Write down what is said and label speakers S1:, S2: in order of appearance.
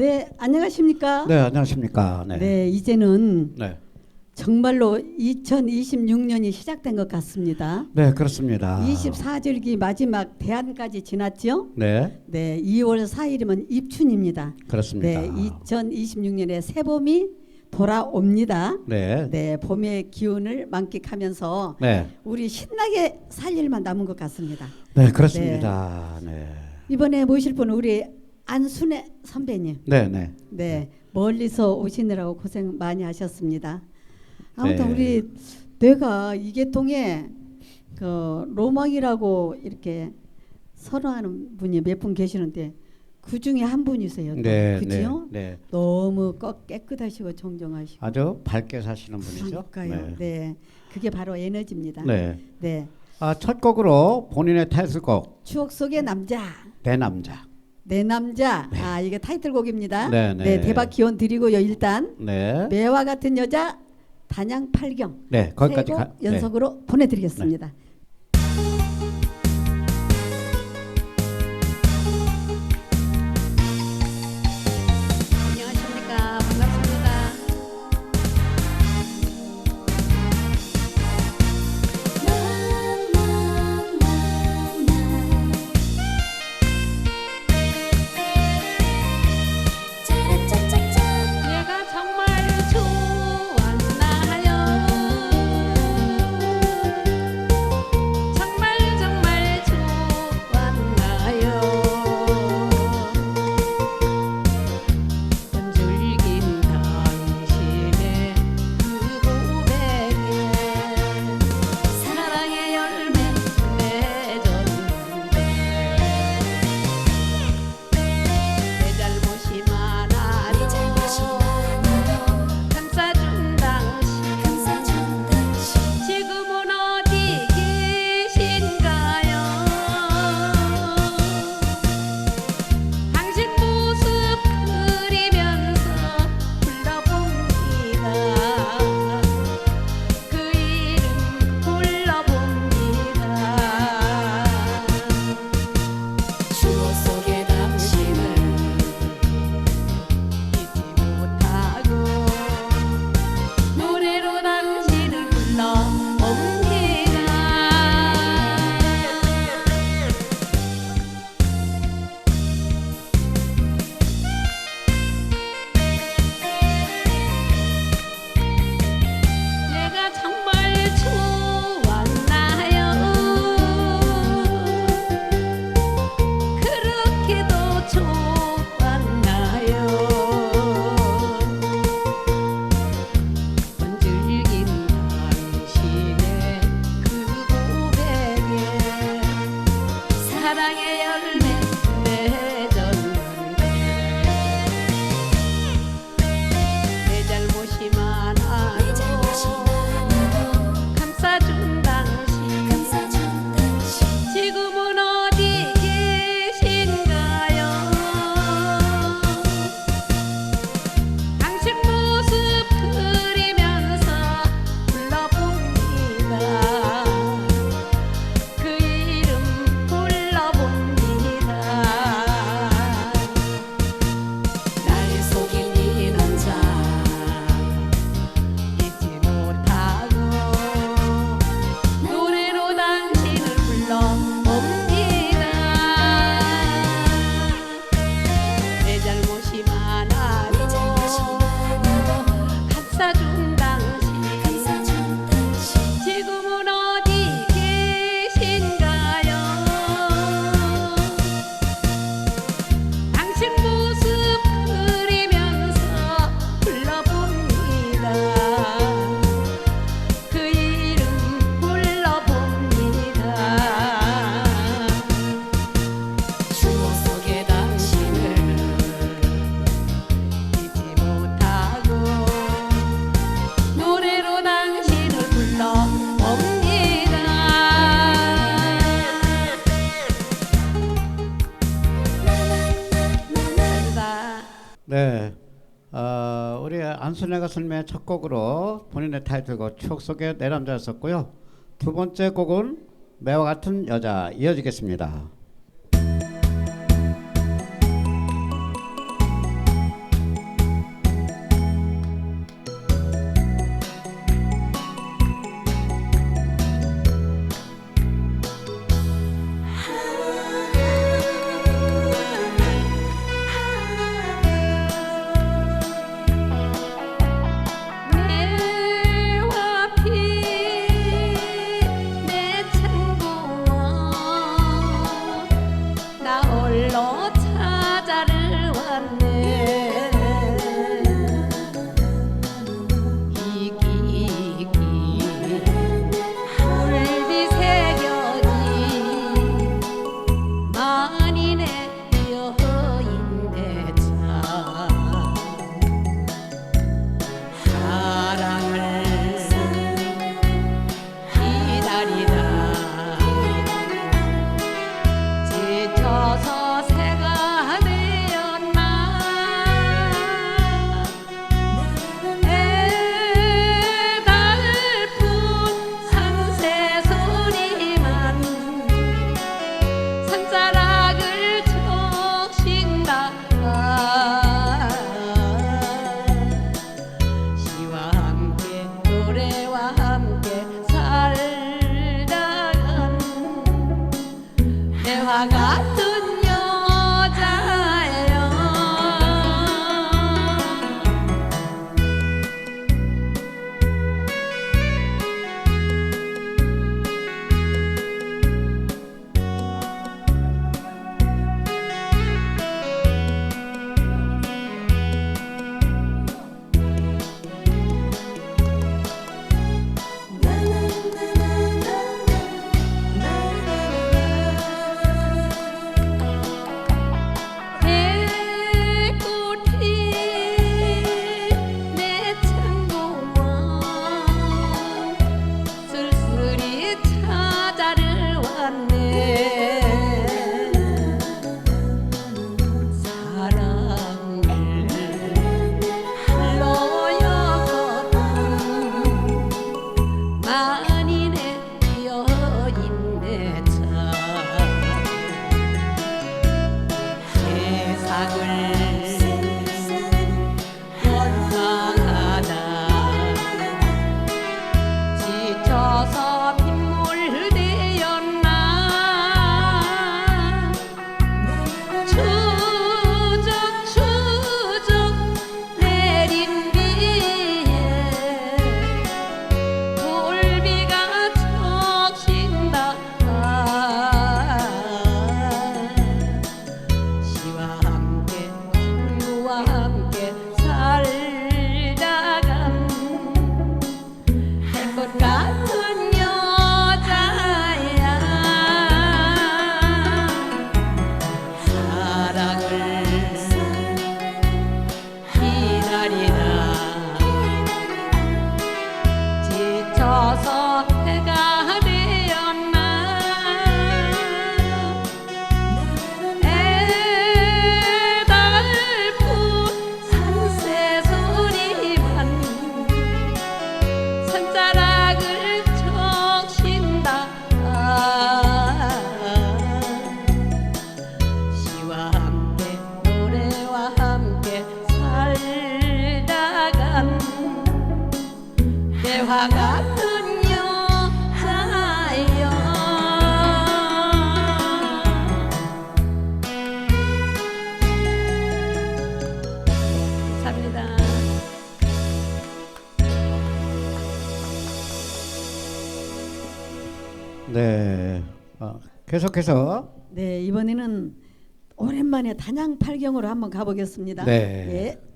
S1: 네, 안녕하십니까?
S2: 네, 안녕하십니까.
S1: 네.
S2: 네.
S1: 이제는
S2: 네.
S1: 정말로 2026년이 시작된 것 같습니다.
S2: 네, 그렇습니다.
S1: 24절기 마지막 대안까지 지났죠?
S2: 네,
S1: 네, 2월 4일이면 입춘입니다.
S2: 그렇습니다.
S1: 네, 2026년에 새봄이 돌아옵니다.
S2: 네.
S1: 네, 봄의 기운을 만끽하면서
S2: 네.
S1: 우리 신나게 살 일만 남은 것 같습니다.
S2: 네, 그렇습니다. 네.
S1: 이번에 모실 분은 우리 안순애 선배님.
S2: 네, 네.
S1: 네, 멀리서 오시느라고 고생 많이 하셨습니다. 아무튼
S2: 네.
S1: 우리 내가 이계통에 그 로망이라고 이렇게 선호하는 분이 몇 분 계시는데 그 중에 한 분이세요. 또.
S2: 네,
S1: 그지요?
S2: 네. 네.
S1: 너무 꺾- 깨끗하시고 정정하시고.
S2: 아주 밝게 사시는 분이죠.
S1: 그러니까요. 네. 그게 바로 에너지입니다.
S2: 네.
S1: 네.
S2: 아, 첫 곡으로 본인의 타이틀곡
S1: 추억 속의 남자.
S2: 내 남자.
S1: 내 남자. 아, 이게 타이틀곡입니다.
S2: 네, 네.
S1: 대박 기원 드리고요. 일단
S2: 네.
S1: 매와 같은 여자 단양 팔경
S2: 네, 거기까지
S1: 세 곡
S2: 가. 네.
S1: 연속으로 보내드리겠습니다.
S2: 순애 가수님의 첫 곡으로 본인의 타이틀곡 추억 속의 내 남자였었고요. 두 번째 곡은 매와 같은 여자 이어지겠습니다.
S3: 산자
S2: 네. 어, 계속해서
S1: 네, 이번에는 오랜만에 단양 팔경으로 한번 가보겠습니다.
S2: 네.
S1: 예.